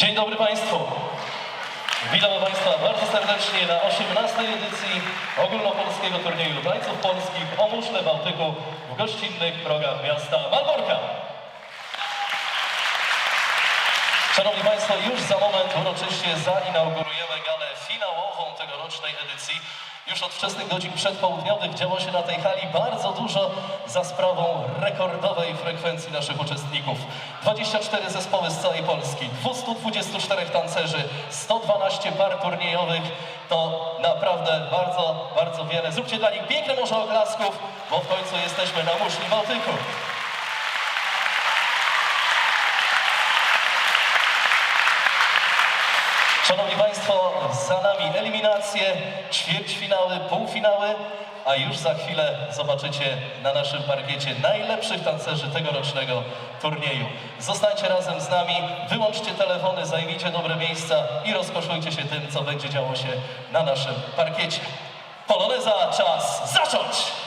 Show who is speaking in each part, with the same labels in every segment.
Speaker 1: Dzień dobry Państwu. Witamy Państwa bardzo serdecznie na 18. edycji ogólnopolskiego turnieju tańców polskich o muszle Bałtyku w gościnnych progach miasta Malborka. Szanowni Państwo, już za moment uroczyście zainaugurujemy galę finałową tegorocznej edycji. Już od wczesnych godzin przedpołudniowych działo się na tej hali bardzo dużo za sprawą rekordowej frekwencji naszych uczestników. 24 zespoły z całej Polski, 224 tancerzy, 112 par turniejowych. To naprawdę bardzo, bardzo wiele. Zróbcie dla nich piękne może oklasków, bo w końcu jesteśmy na muszli Bałtyku. Szanowni Państwo, za nami eliminacje, ćwierćfinały, półfinały, a już za chwilę zobaczycie na naszym parkiecie najlepszych tancerzy tegorocznego turnieju. Zostańcie razem z nami, wyłączcie telefony, zajmijcie dobre miejsca i rozkoszujcie się tym, co będzie działo się na naszym parkiecie. Poloneza, czas zacząć!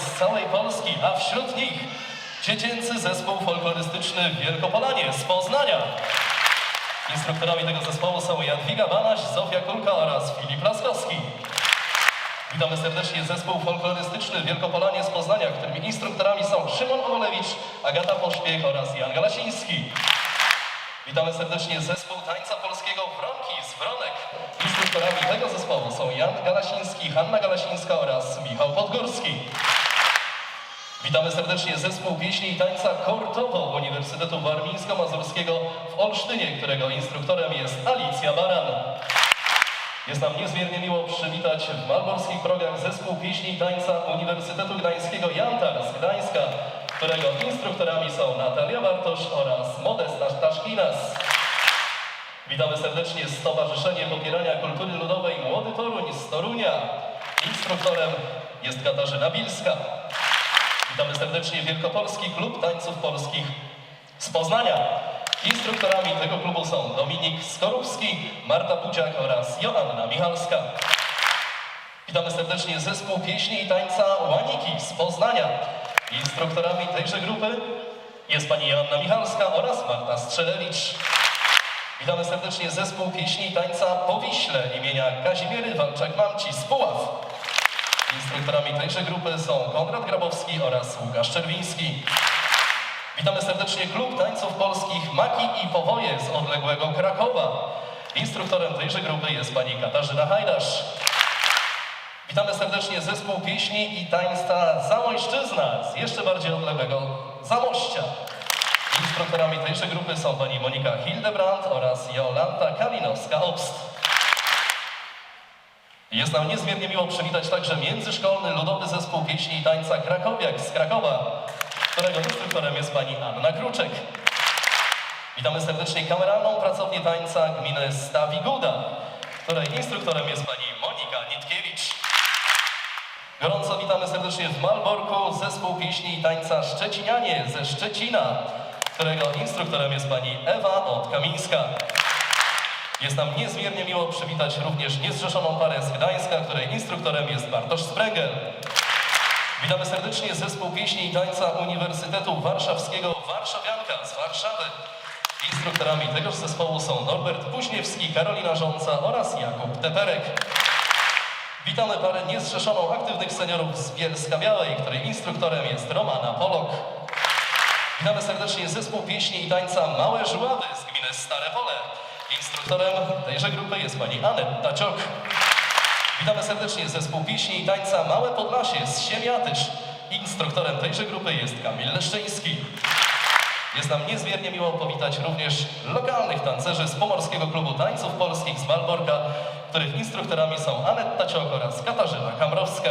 Speaker 1: Z całej Polski, a wśród nich dziecięcy zespół folklorystyczny Wielkopolanie z Poznania. Instruktorami tego zespołu są Jadwiga Banaś, Zofia Kulka oraz Filip Laskowski. Witamy serdecznie zespół folklorystyczny Wielkopolanie z Poznania, którymi instruktorami są Szymon Owolewicz, Agata Pośpiech oraz Jan Galasiński. Witamy serdecznie zespół tańca polskiego Wronki z Wronek. Instruktorami tego zespołu są Jan Galasiński, Hanna Galasińska oraz Michał Podgórski. Witamy serdecznie zespół pieśni i tańca Kortowo Uniwersytetu Warmińsko-Mazurskiego w Olsztynie, którego instruktorem jest Alicja Baran. Jest nam niezmiernie miło przywitać w malborskich progach zespół pieśni i tańca Uniwersytetu Gdańskiego Jantar z Gdańska, którego instruktorami są Natalia Bartosz oraz Modesta Staszkinas. Witamy serdecznie Stowarzyszenie Popierania Kultury Ludowej Młody Toruń z Torunia. Instruktorem jest Katarzyna Bilska. Witamy serdecznie Wielkopolski Klub Tańców Polskich z Poznania. Instruktorami tego klubu są Dominik Skorupski, Marta Budziak oraz Joanna Michalska. Witamy serdecznie zespół pieśni i tańca Łaniki z Poznania. Instruktorami tejże grupy jest pani Joanna Michalska oraz Marta Strzelewicz. Witamy serdecznie zespół pieśni i tańca Powiśle imienia Kazimiery Walczak-Mamci z Puław. Instruktorami tejże grupy są Konrad Grabowski oraz Łukasz Czerwiński. Witamy serdecznie Klub Tańców Polskich Maki i Powoje z odległego Krakowa. Instruktorem tejże grupy jest pani Katarzyna Hajdasz. Witamy serdecznie zespół pieśni i tańca Zamojszczyzna z jeszcze bardziej odległego Zamościa. Instruktorami tejże grupy są pani Monika Hildebrand oraz Jolanta Kalinowska-Obst. Jest nam niezmiernie miło przywitać także międzyszkolny ludowy zespół pieśni i tańca Krakowiak z Krakowa, którego instruktorem jest pani Anna Kruczek. Witamy serdecznie kameralną pracownię tańca gminy Stawiguda, której instruktorem jest pani Monika Nitkiewicz. Gorąco witamy serdecznie w Malborku zespół pieśni i tańca Szczecinianie ze Szczecina, którego instruktorem jest pani Ewa Od-Kamińska. Jest nam niezmiernie miło przywitać również niezrzeszoną parę z Gdańska, której instruktorem jest Bartosz Sprengel. Witamy serdecznie zespół pieśni i tańca Uniwersytetu Warszawskiego Warszawianka z Warszawy. Instruktorami tegoż zespołu są Norbert Buźniewski, Karolina Rząca oraz Jakub Teperek. Witamy parę niezrzeszoną aktywnych seniorów z Bielska Białej, której instruktorem jest Romana Polok. Witamy serdecznie zespół pieśni i tańca Małe Żuławy z gminy Stare Pole. Instruktorem tejże grupy jest pani Anetta Ciok. Witamy serdecznie zespół pieśni i tańca Małe Podlasie z Siemiatysz. Instruktorem tejże grupy jest Kamil Leszczyński. Jest nam niezmiernie miło powitać również lokalnych tancerzy z Pomorskiego Klubu Tańców Polskich z Malborka, których instruktorami są Anetta Ciok oraz Katarzyna Kamrowska.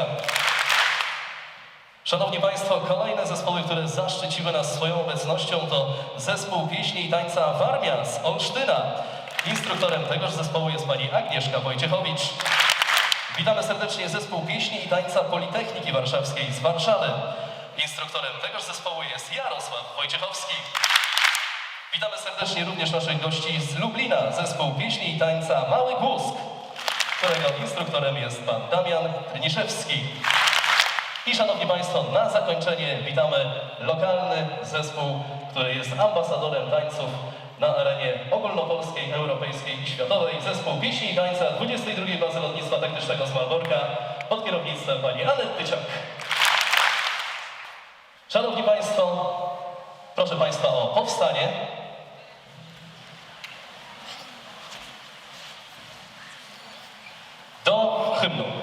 Speaker 1: Szanowni Państwo, kolejne zespoły, które zaszczyciły nas swoją obecnością to zespół pieśni i tańca Warmia z Olsztyna. Instruktorem tegoż zespołu jest pani Agnieszka Wojciechowicz. Witamy serdecznie zespół pieśni i tańca Politechniki Warszawskiej z Warszawy. Instruktorem tegoż zespołu jest Jarosław Wojciechowski. Witamy serdecznie również naszych gości z Lublina, zespół pieśni i tańca Mały Głusk, którego instruktorem jest pan Damian Trniszewski. I szanowni Państwo, na zakończenie witamy lokalny zespół, który jest ambasadorem tańców na arenie ogólnopolskiej, europejskiej i światowej zespół pieśni i tańca 22 Bazy Lotnictwa Taktycznego z Malborka pod kierownictwem pani Anety Ciak. Szanowni Państwo, proszę Państwa o powstanie. Do hymnu.